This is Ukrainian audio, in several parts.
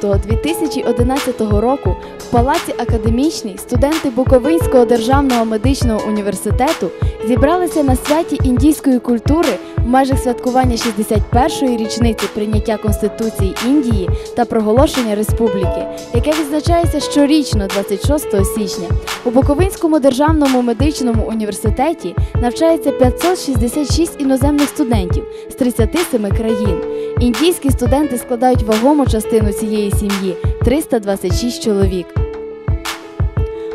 лютого 2011 року в Палаці Академічний студенти Буковинського державного медичного університету зібралися на святі індійської культури межах святкування 61-ї річниці прийняття Конституції Індії та проголошення республіки, яке відзначається щорічно 26 січня. У Буковинському державному медичному університеті навчається 566 іноземних студентів з 37 країн. Індійські студенти складають вагому частину цієї сім'ї 326 чоловік.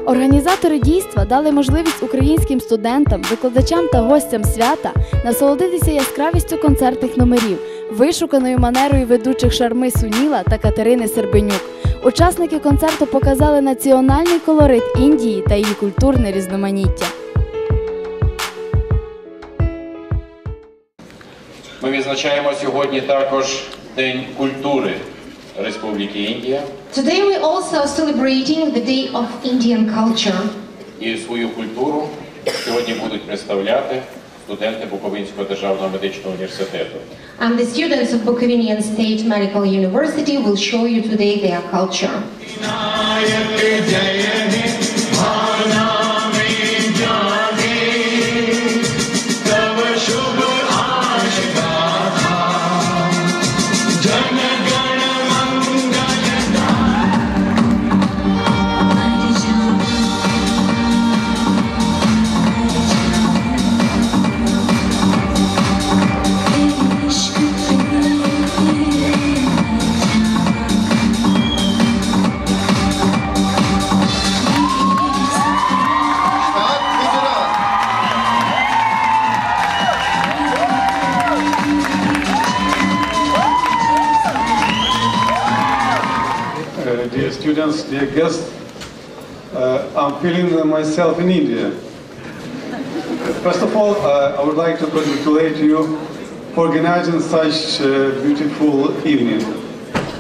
Організатори дійства дали можливість українським студентам, викладачам та гостям свята насолодитися яскравістю концертних номерів, вишуканою манерою ведучих Шарми Суніла та Катерини Сербенюк. Учасники концерту показали національний колорит Індії та її культурне різноманіття. Ми відзначаємо сьогодні також День культури Республіки Індія Today we also celebrating the Day of Indian Culture. і свою культуру сьогодні будуть представляти студенти Буковинського державного медичного університету. And the students of Bukovinian State Medical University will show you today their culture. Students, dear guests, uh, I'm feeling myself in India. First of all, uh, I would like to congratulate you for organizing such a beautiful evening.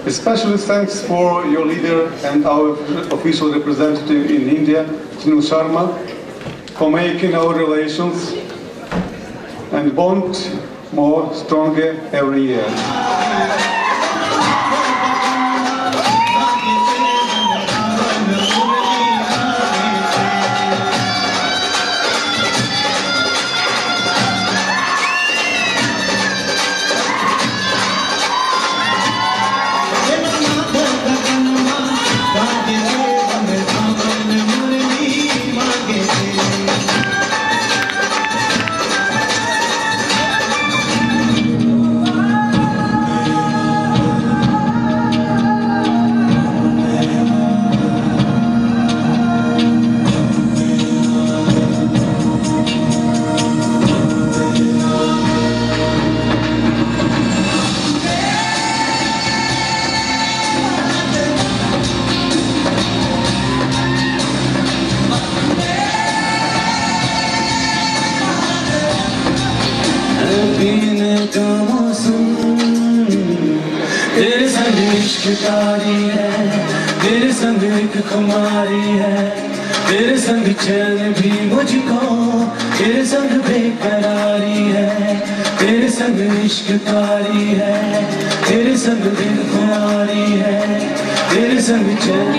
Especially thanks for your leader and our official representative in India, Tinu Sharma, for making our relations and bond more stronger every year. का मौसम तेरे संग इश्क तारी है तेरे संग एक खुमारी है, तेरे संग चैन भी मुझको तेरे संग बेकरारी है, तेरे संग इश्क तारी है, तेरे संग दिल खुमारी है, तेरे संग चैन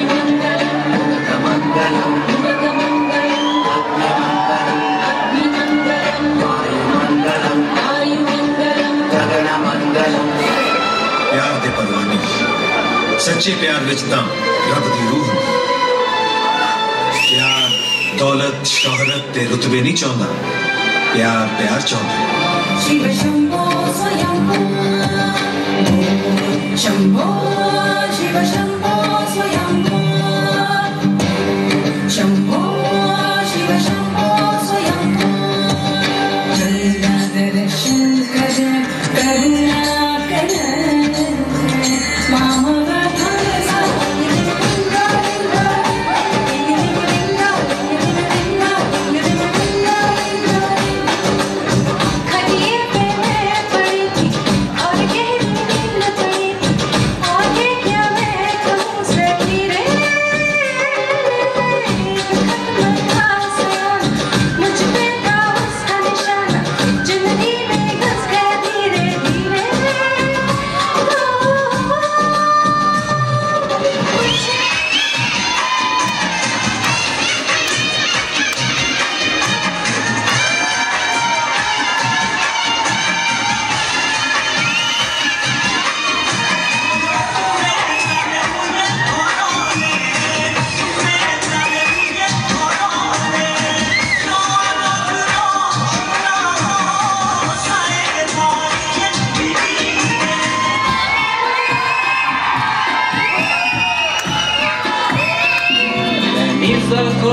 ਸੱਚੇ ਪਿਆਰ ਵਿੱਚ ਤਾਂ ਰੱਬ ਦੀ ਰੂਹ ਹੁੰਦੀ ਹੈ। ਪਿਆਰ ਦੌਲਤ ਸ਼ੋਹਰਤ ਤੇ ਰੁਤਬੇ ਨਹੀਂ ਚਾਹੁੰਦਾ ਪਿਆਰ ਪਿਆਰ ਚਾਹੁੰਦਾ ਹੈ। शिव शम्भो स्वयम्भो शम्भो Shiv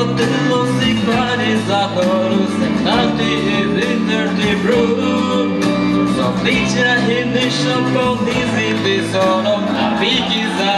Potilo si kvani zahoru se knati i vinër t'i bru Sot liqja i nishëm po nizi pisonom, a piki za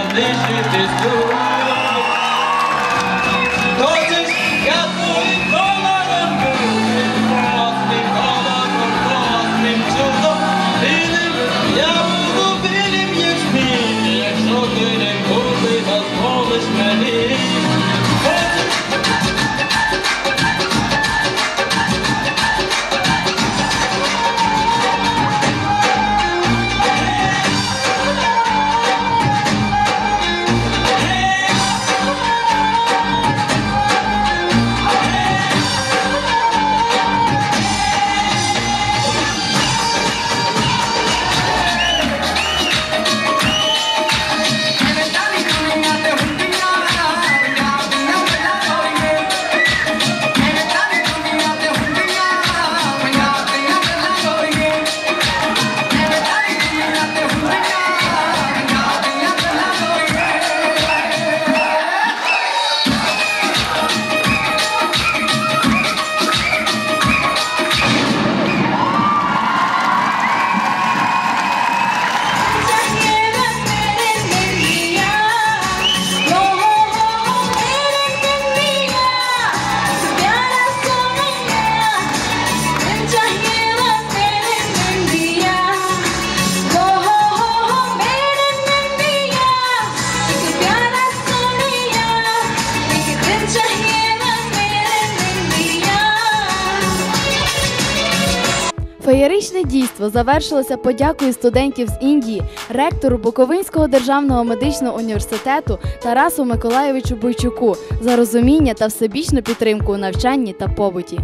Феєричне дійство завершилося подякою студентів з Індії, ректору Буковинського державного медичного університету Тарасу Миколайовичу Бойчуку за розуміння та всебічну підтримку у навчанні та побуті.